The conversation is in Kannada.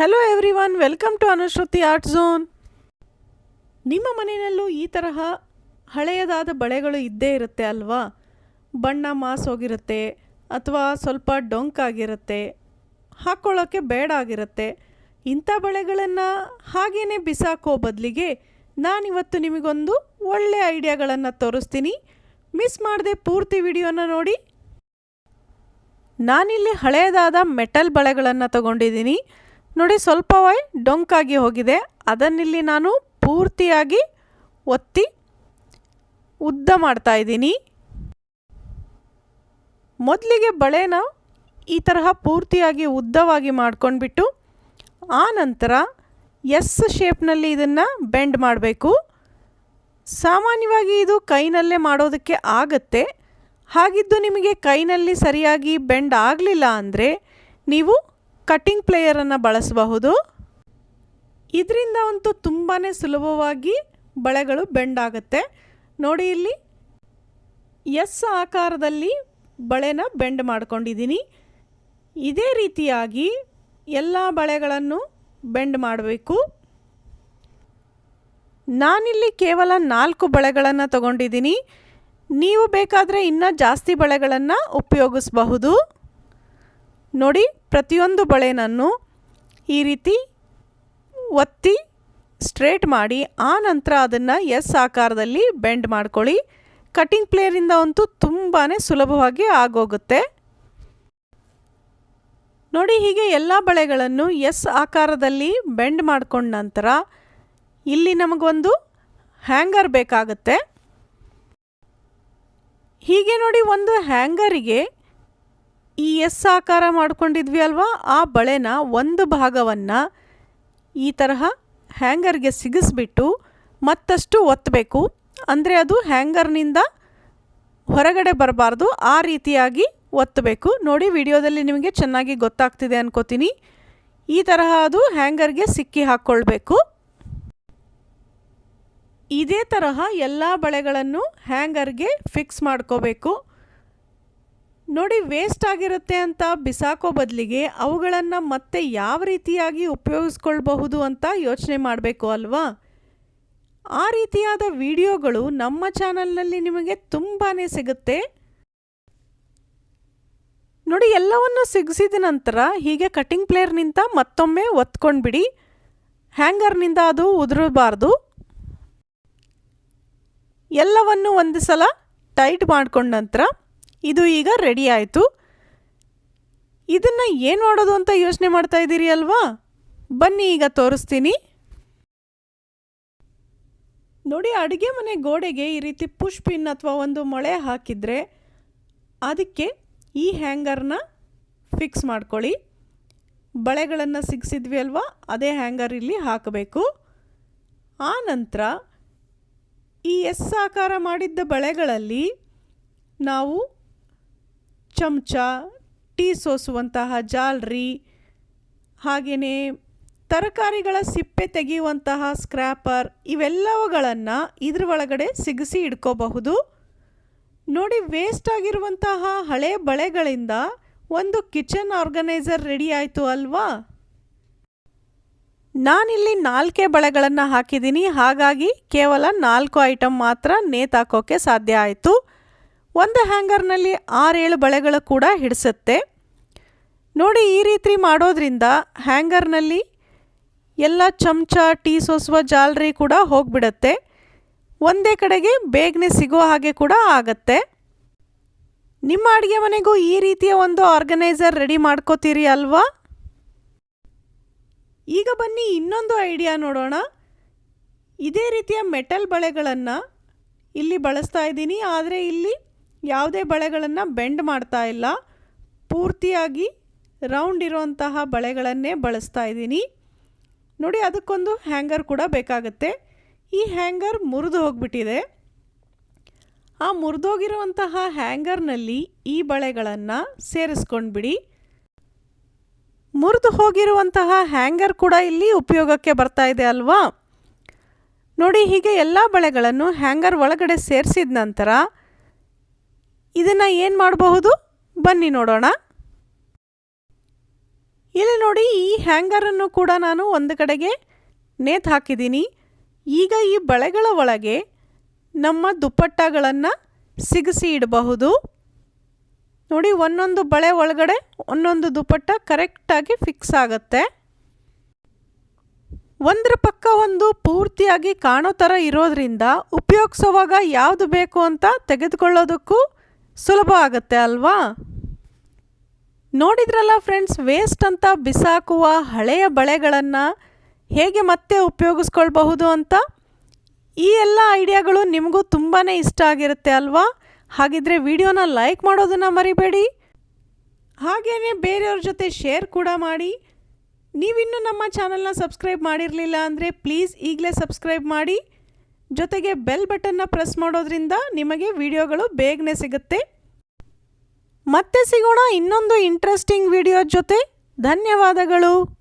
Hello everyone welcome to Anushruti art zone ನಿಮ್ಮ ಮನೆಯಲ್ಲೂ ಈ ತರಹ ಹಳೆಯದಾದ ಬಳೆಗಳು ಇದ್ದೇ ಇರುತ್ತೆ ಅಲ್ವಾ? ಬಣ್ಣ ಮಾಸೋಗಿರುತ್ತೆ ಅಥವಾ ಸ್ವಲ್ಪ ಡೊಂಕಾಗಿರುತ್ತೆ ಹಾಕ್ಕೊಳ್ಳೋಕ್ಕೆ ಬೇಡ ಆಗಿರುತ್ತೆ. ಇಂಥ ಬಳೆಗಳನ್ನು ಹಾಗೇ ಬಿಸಾಕೋ ಬದಲಿಗೆ ನಾನಿವತ್ತು ನಿಮಗೊಂದು ಒಳ್ಳೆಯ ಐಡಿಯಾಗಳನ್ನು ತೋರಿಸ್ತೀನಿ. ಮಿಸ್ ಮಾಡದೆ ಪೂರ್ತಿ ವಿಡಿಯೋನ ನೋಡಿ. ನಾನಿಲ್ಲಿ ಹಳೆಯದಾದ ಮೆಟಲ್ ಬಳೆಗಳನ್ನು ತಗೊಂಡಿದ್ದೀನಿ. ನೋಡಿ ಸ್ವಲ್ಪವೇ ಡೊಂಕಾಗಿ ಹೋಗಿದೆ. ಅದನ್ನಿಲ್ಲಿ ನಾನು ಪೂರ್ತಿಯಾಗಿ ಒತ್ತಿ ಉದ್ದ ಮಾಡ್ತಾ ಇದ್ದೀನಿ. ಮೊದಲಿಗೆ ಬಳೆನ ಈ ತರಹ ಪೂರ್ತಿಯಾಗಿ ಉದ್ದವಾಗಿ ಮಾಡ್ಕೊಂಡ್ಬಿಟ್ಟು ಆ ನಂತರ ಎಸ್ ಶೇಪ್ನಲ್ಲಿ ಇದನ್ನು ಬೆಂಡ್ ಮಾಡಬೇಕು. ಸಾಮಾನ್ಯವಾಗಿ ಇದು ಕೈನಲ್ಲೇ ಮಾಡೋದಕ್ಕೆ ಆಗತ್ತೆ. ಹಾಗಿದ್ದು ನಿಮಗೆ ಕೈನಲ್ಲಿ ಸರಿಯಾಗಿ ಬೆಂಡ್ ಆಗಲಿಲ್ಲ ಅಂದರೆ ನೀವು ಕಟ್ಟಿಂಗ್ ಪ್ಲೇಯರನ್ನು ಬಳಸಬಹುದು. ಇದರಿಂದ ಅಂತೂ ತುಂಬಾ ಸುಲಭವಾಗಿ ಬಳೆಗಳು ಬೆಂಡ್ ಆಗುತ್ತೆ. ನೋಡಿ ಇಲ್ಲಿ ಎಸ್ ಆಕಾರದಲ್ಲಿ ಬಳೆನ ಬೆಂಡ್ ಮಾಡ್ಕೊಂಡಿದ್ದೀನಿ. ಇದೇ ರೀತಿಯಾಗಿ ಎಲ್ಲ ಬಳೆಗಳನ್ನು ಬೆಂಡ್ ಮಾಡಬೇಕು. ನಾನಿಲ್ಲಿ ಕೇವಲ ನಾಲ್ಕು ಬಳೆಗಳನ್ನು ತಗೊಂಡಿದ್ದೀನಿ. ನೀವು ಬೇಕಾದರೆ ಇನ್ನೂ ಜಾಸ್ತಿ ಬಳೆಗಳನ್ನು ಉಪಯೋಗಿಸಬಹುದು. ನೋಡಿ ಪ್ರತಿಯೊಂದು ಬಳೆನನ್ನು ಈ ರೀತಿ ಒತ್ತಿ ಸ್ಟ್ರೇಟ್ ಮಾಡಿ, ಆ ನಂತರ ಅದನ್ನು ಎಸ್ ಆಕಾರದಲ್ಲಿ ಬೆಂಡ್ ಮಾಡ್ಕೊಳ್ಳಿ. ಕಟಿಂಗ್ ಪ್ಲೇಯರಿಂದ ಅಂತೂ ತುಂಬಾ ಸುಲಭವಾಗಿ ಆಗೋಗುತ್ತೆ. ನೋಡಿ, ಹೀಗೆ ಎಲ್ಲ ಬಳೆಗಳನ್ನು ಎಸ್ ಆಕಾರದಲ್ಲಿ ಬೆಂಡ್ ಮಾಡ್ಕೊಂಡ ನಂತರ ಇಲ್ಲಿ ನಮಗೊಂದು ಹ್ಯಾಂಗರ್ ಬೇಕಾಗುತ್ತೆ. ಹೀಗೆ ನೋಡಿ, ಒಂದು ಹ್ಯಾಂಗರಿಗೆ ಈ ಎಸ್ ಆಕಾರ ಮಾಡ್ಕೊಂಡಿದ್ವಿ ಅಲ್ವಾ? ಆ ಬಳೆನ ಒಂದು ಭಾಗವನ್ನು ಈ ತರಹ ಹ್ಯಾಂಗರ್ಗೆ ಸಿಗಿಸ್ಬಿಟ್ಟು ಮತ್ತಷ್ಟು ಒತ್ತಬೇಕು ಅಂದರೆ ಅದು ಹ್ಯಾಂಗರ್ನಿಂದ ಹೊರಗಡೆ ಬರಬಾರ್ದು, ಆ ರೀತಿಯಾಗಿ ಒತ್ತಬೇಕು ನೋಡಿ, ವಿಡಿಯೋದಲ್ಲಿ ನಿಮಗೆ ಚೆನ್ನಾಗಿ ಗೊತ್ತಾಗ್ತಿದೆ ಅನ್ಕೋತೀನಿ. ಈ ತರಹ ಅದು ಹ್ಯಾಂಗರ್ಗೆ ಸಿಕ್ಕಿ ಹಾಕ್ಕೊಳ್ಬೇಕು ಇದೇ ತರಹ ಎಲ್ಲ ಬಳೆಗಳನ್ನು ಹ್ಯಾಂಗರ್ಗೆ ಫಿಕ್ಸ್ ಮಾಡ್ಕೋಬೇಕು. ನೋಡಿ ವೇಸ್ಟ್ ಆಗಿರುತ್ತೆ ಅಂತ ಬಿಸಾಕೋ ಬದಲಿಗೆ ಅವುಗಳನ್ನು ಮತ್ತೆ ಯಾವ ರೀತಿಯಾಗಿ ಉಪಯೋಗಿಸ್ಕೊಳ್ಬಹುದು ಅಂತ ಯೋಚನೆ ಮಾಡಬೇಕು ಅಲ್ವಾ? ಆ ರೀತಿಯಾದ ವಿಡಿಯೋಗಳು ನಮ್ಮ ಚಾನಲ್ನಲ್ಲಿ ನಿಮಗೆ ತುಂಬಾ ಸಿಗುತ್ತೆ. ನೋಡಿ, ಎಲ್ಲವನ್ನು ಸಿಗಿಸಿದ ನಂತರ ಹೀಗೆ ಕಟಿಂಗ್ ಪ್ಲೇಯರ್ನಿಂದ ಮತ್ತೊಮ್ಮೆ ಒತ್ಕೊಂಡ್ಬಿಡಿ. ಹ್ಯಾಂಗರ್ನಿಂದ ಅದು ಉದುರಬಾರ್ದು. ಎಲ್ಲವನ್ನು ಒಂದು ಸಲ ಟೈಟ್ ಮಾಡಿಕೊಂಡ ನಂತರ ಇದು ಈಗ ರೆಡಿ ಆಯಿತು. ಇದನ್ನು ಏನು ಮಾಡೋದು ಅಂತ ಯೋಚನೆ ಮಾಡ್ತಾ ಇದ್ದೀರಿ ಅಲ್ವಾ? ಬನ್ನಿ ಈಗ ತೋರಿಸ್ತೀನಿ. ನೋಡಿ, ಅಡುಗೆ ಮನೆ ಗೋಡೆಗೆ ಈ ರೀತಿ ಪುಷ್ ಪಿನ್ ಅಥವಾ ಒಂದು ಮೊಳೆ ಹಾಕಿದರೆ ಅದಕ್ಕೆ ಈ ಹ್ಯಾಂಗರ್ನ ಫಿಕ್ಸ್ ಮಾಡ್ಕೊಳ್ಳಿ. ಬಳೆಗಳನ್ನು ಸಿಗಿಸಿದ್ವಿ ಅಲ್ವಾ? ಅದೇ ಹ್ಯಾಂಗರ್ ಇಲ್ಲಿ ಹಾಕಬೇಕು. ಆ ನಂತರ ಈ ಎಸ್ ಆಕಾರ ಮಾಡಿದ್ದ ಬಳೆಗಳಲ್ಲಿ ನಾವು ಚಮಚ, ಟೀ ಸೋಸುವಂತಹ ಜಾಲ್ರಿ ಹಾಗೆಯೇ ತರಕಾರಿಗಳ ಸಿಪ್ಪೆ ತೆಗೆಯುವಂತಹ ಸ್ಕ್ರ್ಯಾಪರ್ ಇವೆಲ್ಲವುಗಳನ್ನು ಇದ್ರ ಒಳಗಡೆ ಸಿಗಿಸಿ ಇಡ್ಕೋಬಹುದು. ನೋಡಿ ವೇಸ್ಟ್ ಆಗಿರುವಂತಹ ಹಳೆ ಬಳೆಗಳಿಂದ ಒಂದು ಕಿಚನ್ ಆರ್ಗನೈಸರ್ ರೆಡಿ ಆಯಿತು ಅಲ್ವಾ? ನಾನಿಲ್ಲಿ ನಾಲ್ಕೇ ಬಳೆಗಳನ್ನು ಹಾಕಿದ್ದೀನಿ, ಹಾಗಾಗಿ ಕೇವಲ ನಾಲ್ಕು ಐಟಮ್ ಮಾತ್ರ ನೇತಾಕೋಕ್ಕೆ ಸಾಧ್ಯ ಆಯಿತು. ಒಂದು ಹ್ಯಾಂಗರ್ನಲ್ಲಿ ಆರೇಳು ಬಳೆಗಳು ಕೂಡ ಹಿಡಿಸುತ್ತೆ. ನೋಡಿ ಈ ರೀತಿ ಮಾಡೋದ್ರಿಂದ ಹ್ಯಾಂಗರ್ನಲ್ಲಿ ಎಲ್ಲ ಚಮಚ, ಟೀ ಸೋಸುವ ಜಾಲರಿ ಕೂಡ ಹೋಗಿಬಿಡತ್ತೆ. ಒಂದೇ ಕಡೆಗೆ ಬೇಗನೆ ಸಿಗೋ ಹಾಗೆ ಕೂಡ ಆಗತ್ತೆ. ನಿಮ್ಮ ಅಡುಗೆ ಮನೆಗೂ ಈ ರೀತಿಯ ಒಂದು ಆರ್ಗನೈಸರ್ ರೆಡಿ ಮಾಡ್ಕೋತೀರಿ ಅಲ್ವಾ? ಈಗ ಬನ್ನಿ ಇನ್ನೊಂದು ಐಡಿಯಾ ನೋಡೋಣ. ಇದೇ ರೀತಿಯ ಮೆಟಲ್ ಬಳೆಗಳನ್ನು ಇಲ್ಲಿ ಬಳಸ್ತಾ ಇದ್ದೀನಿ. ಆದರೆ ಇಲ್ಲಿ ಯಾವುದೇ ಬಳೆಗಳನ್ನು ಬೆಂಡ್ ಮಾಡ್ತಾ ಇಲ್ಲ. ಪೂರ್ತಿಯಾಗಿ ರೌಂಡ್ ಇರುವಂತಹ ಬಳೆಗಳನ್ನೇ ಬಳಸ್ತಾ ಇದ್ದೀನಿ. ನೋಡಿ, ಅದಕ್ಕೊಂದು ಹ್ಯಾಂಗರ್ ಕೂಡ ಬೇಕಾಗುತ್ತೆ. ಈ ಹ್ಯಾಂಗರ್ ಮುರಿದು ಹೋಗಿಬಿಟ್ಟಿದೆ. ಆ ಮುರಿದೋಗಿರುವಂತಹ ಹ್ಯಾಂಗರ್ನಲ್ಲಿ ಈ ಬಳೆಗಳನ್ನು ಸೇರಿಸ್ಕೊಂಡ್ಬಿಡಿ. ಮುರಿದು ಹೋಗಿರುವಂತಹ ಹ್ಯಾಂಗರ್ ಕೂಡ ಇಲ್ಲಿ ಉಪಯೋಗಕ್ಕೆ ಬರ್ತಾ ಇದೆ ಅಲ್ವಾ? ನೋಡಿ, ಹೀಗೆ ಎಲ್ಲ ಬಳೆಗಳನ್ನು ಹ್ಯಾಂಗರ್ ಒಳಗಡೆ ಸೇರಿಸಿದ ನಂತರ ಇದನ್ನು ಏನು ಮಾಡಬಹುದು? ಬನ್ನಿ ನೋಡೋಣ. ಇಲ್ಲಿ ನೋಡಿ, ಈ ಹ್ಯಾಂಗರನ್ನು ಕೂಡ ನಾನು ಒಂದು ಕಡೆಗೆ ನೇತು ಹಾಕಿದ್ದೀನಿ. ಈಗ ಈ ಬಳೆಗಳ ಒಳಗೆ ನಮ್ಮ ದುಪ್ಪಟ್ಟಗಳನ್ನು ಸಿಗಿಸಿ ಇಡಬಹುದು. ನೋಡಿ, ಒಂದೊಂದು ಬಳೆ ಒಳಗಡೆ ಒಂದೊಂದು ದುಪ್ಪಟ್ಟ ಕರೆಕ್ಟಾಗಿ ಫಿಕ್ಸ್ ಆಗುತ್ತೆ. ಒಂದರ ಪಕ್ಕ ಒಂದು ಪೂರ್ತಿಯಾಗಿ ಕಾಣೋ ಥರ ಇರೋದ್ರಿಂದ ಉಪಯೋಗಿಸೋವಾಗ ಯಾವುದು ಬೇಕು ಅಂತ ತೆಗೆದುಕೊಳ್ಳೋದಕ್ಕೂ ಸುಲಭ ಆಗುತ್ತೆ ಅಲ್ವಾ? ನೋಡಿದ್ರಲ್ಲ ಫ್ರೆಂಡ್ಸ್ ವೇಸ್ಟ್ ಅಂತ ಬಿಸಾಕುವ ಹಳೆಯ ಬಳೆಗಳನ್ನು ಹೇಗೆ ಮತ್ತೆ ಉಪಯೋಗಿಸ್ಕೊಳ್ಬಹುದು ಅಂತ? ಈ ಎಲ್ಲ ಐಡಿಯಾಗಳು ನಿಮಗೂ ತುಂಬಾ ಇಷ್ಟ ಆಗಿರುತ್ತೆ ಅಲ್ವಾ? ಹಾಗಿದ್ರೆ ವಿಡಿಯೋನ ಲೈಕ್ ಮಾಡೋದನ್ನು ಮರಿಬೇಡಿ. ಹಾಗೆಯೇ ಬೇರೆಯವ್ರ ಜೊತೆ ಶೇರ್ ಕೂಡ ಮಾಡಿ. ನೀವಿನ್ನೂ ನಮ್ಮ ಚಾನಲ್ನ ಸಬ್ಸ್ಕ್ರೈಬ್ ಮಾಡಿರಲಿಲ್ಲ ಅಂದರೆ ಪ್ಲೀಸ್ ಈಗಲೇ ಸಬ್ಸ್ಕ್ರೈಬ್ ಮಾಡಿ. ಜೊತೆಗೆ ಬೆಲ್ ಬಟನ್ನ ಪ್ರೆಸ್ ಮಾಡೋದ್ರಿಂದ ನಿಮಗೆ ವಿಡಿಯೋಗಳು ಬೇಗನೆ ಸಿಗುತ್ತೆ. ಮತ್ತೆ ಸಿಗೋಣ ಇನ್ನೊಂದು ಇಂಟ್ರೆಸ್ಟಿಂಗ್ ವಿಡಿಯೋ ಜೊತೆ. ಧನ್ಯವಾದಗಳು.